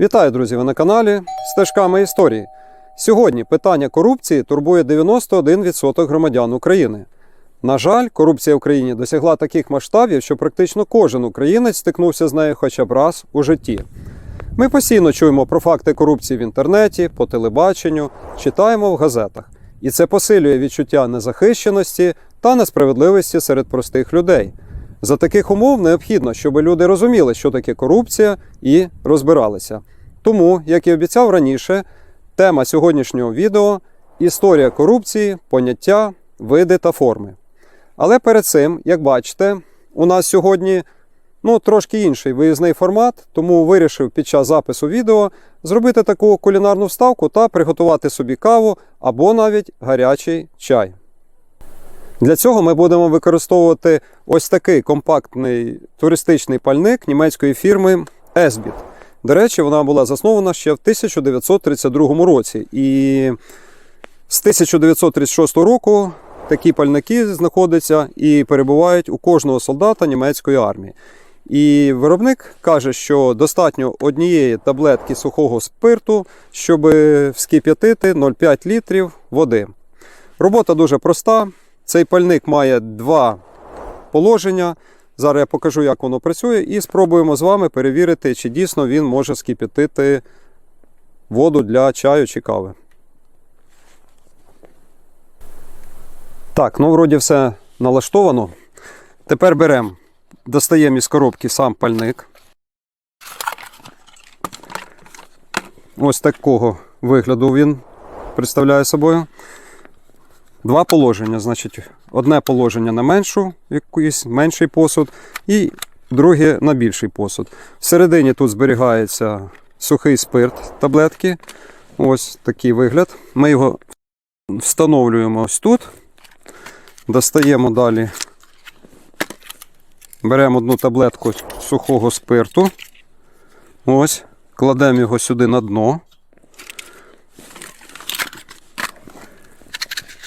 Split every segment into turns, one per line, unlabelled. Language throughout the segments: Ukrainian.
Вітаю, друзі! Ви на каналі Стежками історії. Сьогодні питання корупції турбує 91% громадян України. На жаль, корупція в Україні досягла таких масштабів, що практично кожен українець стикнувся з нею хоча б раз у житті. Ми постійно чуємо про факти корупції в інтернеті, по телебаченню, читаємо в газетах. І це посилює відчуття незахищеності та несправедливості серед простих людей. За таких умов необхідно, щоб люди розуміли, що таке корупція, і розбиралися. Тому, як і обіцяв раніше, тема сьогоднішнього відео історія корупції, поняття, види та форми. Але перед цим, як бачите, у нас сьогодні ну, трошки інший виїзний формат, тому вирішив під час запису відео зробити таку кулінарну вставку та приготувати собі каву або навіть гарячий чай. Для цього ми будемо використовувати ось такий компактний туристичний пальник німецької фірми Esbit. До речі, вона була заснована ще в 1932 році. І з 1936 року такі пальники знаходяться і перебувають у кожного солдата німецької армії. І виробник каже, що достатньо однієї таблетки сухого спирту, щоб вскип'ятити 0,5 літрів води. Робота дуже проста. Цей пальник має два положення. Зараз я покажу, як воно працює, і спробуємо з вами перевірити, чи дійсно він може скип'ятити воду для чаю чи кави. Так, ну вроді все налаштовано. Тепер беремо, достаємо із коробки сам пальник. Ось такого вигляду він представляє собою. Два положення. Значить, одне положення на меншу, якийсь менший посуд, і друге на більший посуд. Всередині тут зберігається сухий спирт таблетки. Ось такий вигляд. Ми його встановлюємо ось тут. Достаємо далі. Беремо одну таблетку сухого спирту. Ось, кладемо його сюди на дно.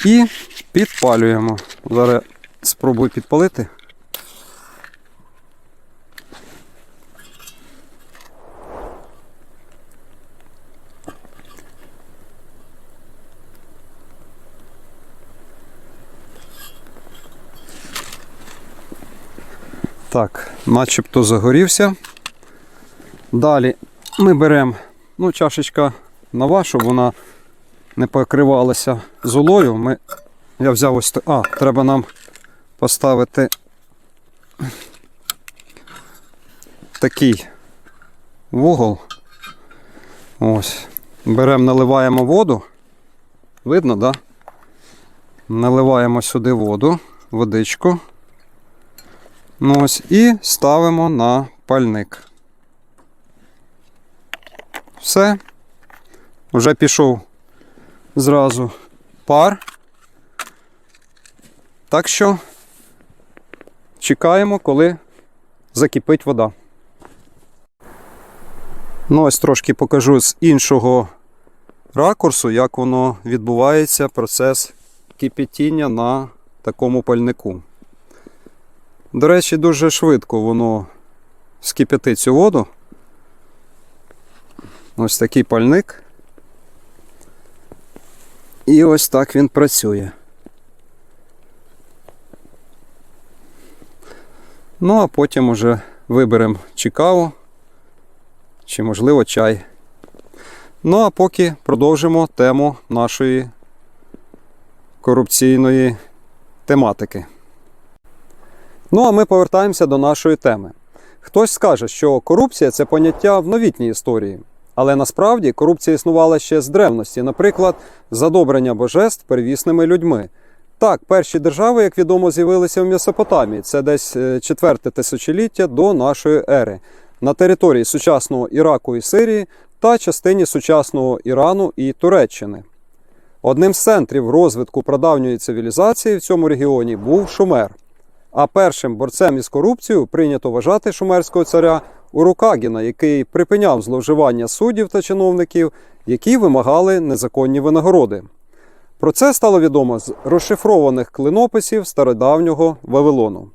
І підпалюємо. Зараз спробую підпалити. Так, начебто загорівся. Далі ми беремо ну, чашечка нова, щоб вона не покривалася золою. Ми... Я взяв ось. А, треба нам поставити такий вугол. Ось. Беремо, наливаємо воду. Видно, так? Да? Наливаємо сюди воду, водичку. Ну ось, і ставимо на пальник. Все. Вже пішов зразу пар. Так що чекаємо, коли закипить вода. Ну, ось трошки покажу з іншого ракурсу, як воно відбувається, процес кипятіння на такому пальнику. До речі, дуже швидко воно скипятить цю воду. Ось такий пальник. І ось так він працює. Ну, а потім уже виберемо чи каву, чи, можливо, чай. Ну, а поки продовжимо тему нашої корупційної тематики. Ну, а ми повертаємося до нашої теми. Хтось скаже, що корупція це поняття в новітній історії. Але насправді корупція існувала ще з древності, наприклад, задобрення божеств первісними людьми. Так, перші держави, як відомо, з'явилися в Месопотамії. Це десь е, четверте тисячоліття до нашої ери на території сучасного Іраку і Сирії та частині сучасного Ірану і Туреччини. Одним з центрів розвитку прадавньої цивілізації в цьому регіоні був Шумер. А першим борцем із корупцією прийнято вважати шумерського царя Урукагіна, який припиняв зловживання суддів та чиновників, які вимагали незаконні винагороди. Про це стало відомо з розшифрованих клинописів стародавнього Вавилону.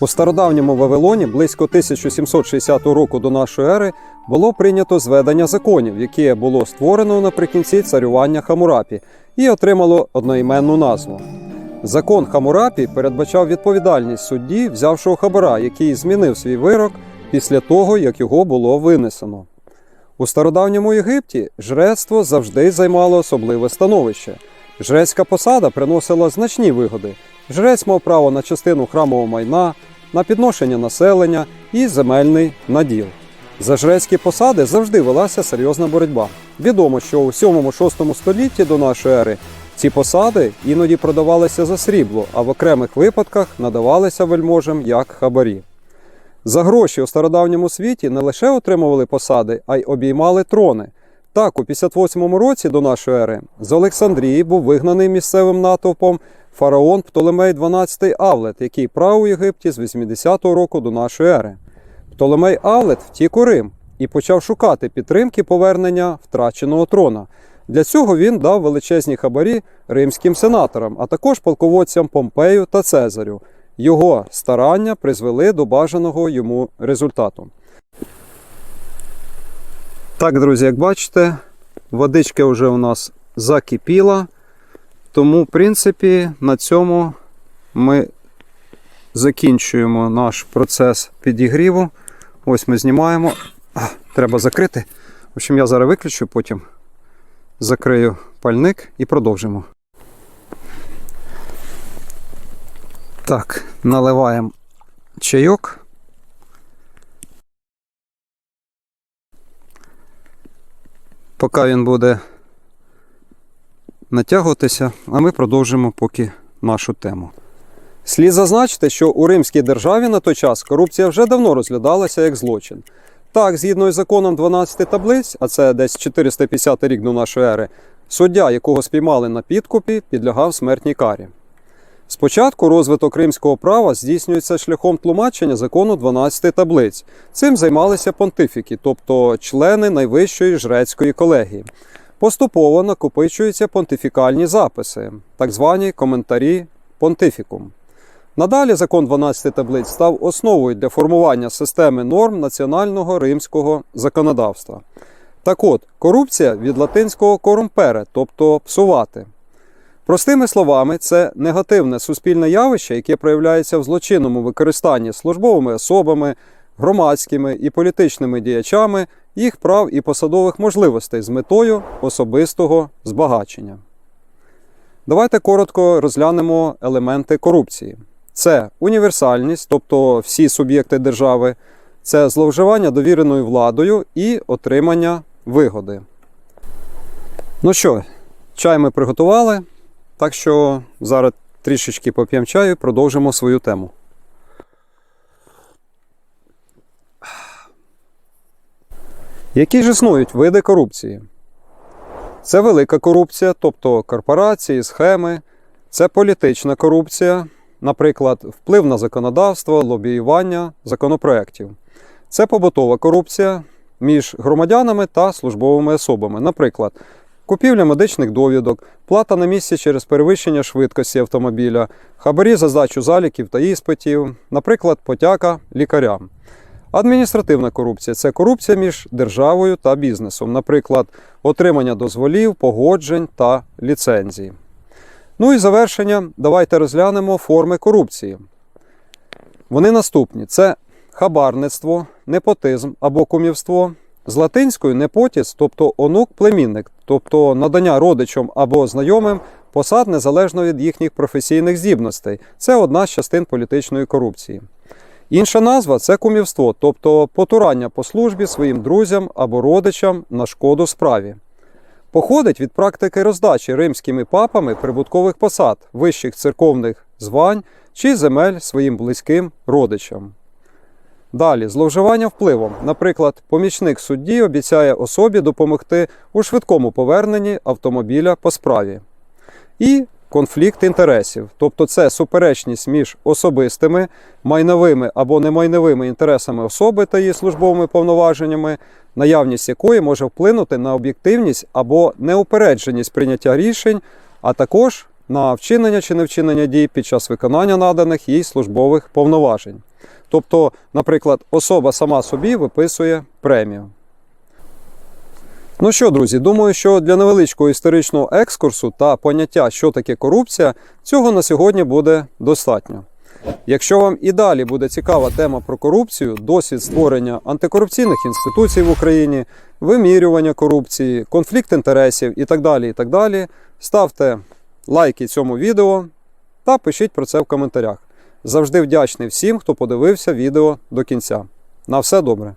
У стародавньому Вавилоні близько 1760 року до нашої ери було прийнято зведення законів, яке було створено наприкінці царювання Хамурапі і отримало одноіменну назву. Закон Хамурапі передбачав відповідальність судді, взявшого хабара, який змінив свій вирок після того, як його було винесено. У стародавньому Єгипті жрецтво завжди займало особливе становище. Жрецька посада приносила значні вигоди. Жрець мав право на частину храмового майна, на підношення населення і земельний наділ. За жрецькі посади завжди велася серйозна боротьба. Відомо, що у 7-6 столітті до нашої ери ці посади іноді продавалися за срібло, а в окремих випадках надавалися вельможам як хабарі. За гроші у стародавньому світі не лише отримували посади, а й обіймали трони. Так, у 58 році до нашої ери з Олександрії був вигнаний місцевим натовпом фараон Птолемей XII Авлет, який правив у Єгипті з 80-го року до нашої ери. Птолемей Авлет втік у Рим і почав шукати підтримки повернення втраченого трона. Для цього він дав величезні хабарі римським сенаторам, а також полководцям Помпею та Цезарю. Його старання призвели до бажаного йому результату. Так, друзі, як бачите, водичка вже у нас закипіла. Тому, в принципі, на цьому ми закінчуємо наш процес підігріву. Ось ми знімаємо. Треба закрити. В общем, я зараз виключу, потім закрию пальник і продовжимо. Так, наливаємо чайок. Поки він буде натягуватися, а ми продовжимо поки нашу тему. Слід зазначити, що у Римській державі на той час корупція вже давно розглядалася як злочин. Так, згідно із законом 12 таблиць, а це десь 450 рік до нашої ери, суддя, якого спіймали на підкупі, підлягав смертній карі. Спочатку розвиток римського права здійснюється шляхом тлумачення закону 12 таблиць. Цим займалися понтифіки, тобто члени найвищої жрецької колегії. Поступово накопичуються понтифікальні записи, так звані коментарі понтифікум. Надалі закон 12 таблиць став основою для формування системи норм національного римського законодавства. Так от, корупція від латинського корумпере, тобто псувати. Простими словами, це негативне суспільне явище, яке проявляється в злочинному використанні службовими особами, громадськими і політичними діячами їх прав і посадових можливостей з метою особистого збагачення. Давайте коротко розглянемо елементи корупції. Це універсальність, тобто всі суб'єкти держави, це зловживання довіреною владою і отримання вигоди. Ну що, чай ми приготували, так що зараз трішечки поп'ємо чаю і продовжимо свою тему. Які ж існують види корупції? Це велика корупція, тобто корпорації, схеми, це політична корупція, наприклад, вплив на законодавство, лобіювання законопроєктів. Це побутова корупція між громадянами та службовими особами, наприклад, купівля медичних довідок, плата на місці через перевищення швидкості автомобіля, хабарі за здачу заліків та іспитів, наприклад, потяка лікарям. Адміністративна корупція це корупція між державою та бізнесом, наприклад, отримання дозволів, погоджень та ліцензій. Ну і завершення, давайте розглянемо форми корупції. Вони наступні: це хабарництво, непотизм або кумівство. З латинською непотіс, тобто онук-племінник, тобто надання родичам або знайомим посад незалежно від їхніх професійних здібностей. Це одна з частин політичної корупції. Інша назва це кумівство, тобто потурання по службі своїм друзям або родичам на шкоду справі. Походить від практики роздачі римськими папами прибуткових посад, вищих церковних звань чи земель своїм близьким родичам. Далі зловживання впливом. Наприклад, помічник судді обіцяє особі допомогти у швидкому поверненні автомобіля по справі. І конфлікт інтересів, тобто це суперечність між особистими, майновими або немайновими інтересами особи та її службовими повноваженнями, наявність якої може вплинути на об'єктивність або неупередженість прийняття рішень, а також на вчинення чи невчинення дій під час виконання наданих їй службових повноважень. Тобто, наприклад, особа сама собі виписує премію. Ну що, друзі, думаю, що для невеличкого історичного екскурсу та поняття, що таке корупція, цього на сьогодні буде достатньо. Якщо вам і далі буде цікава тема про корупцію, досвід створення антикорупційних інституцій в Україні, вимірювання корупції, конфлікт інтересів і так далі, і так далі, ставте лайки цьому відео та пишіть про це в коментарях. Завжди вдячний всім, хто подивився відео до кінця. На все добре!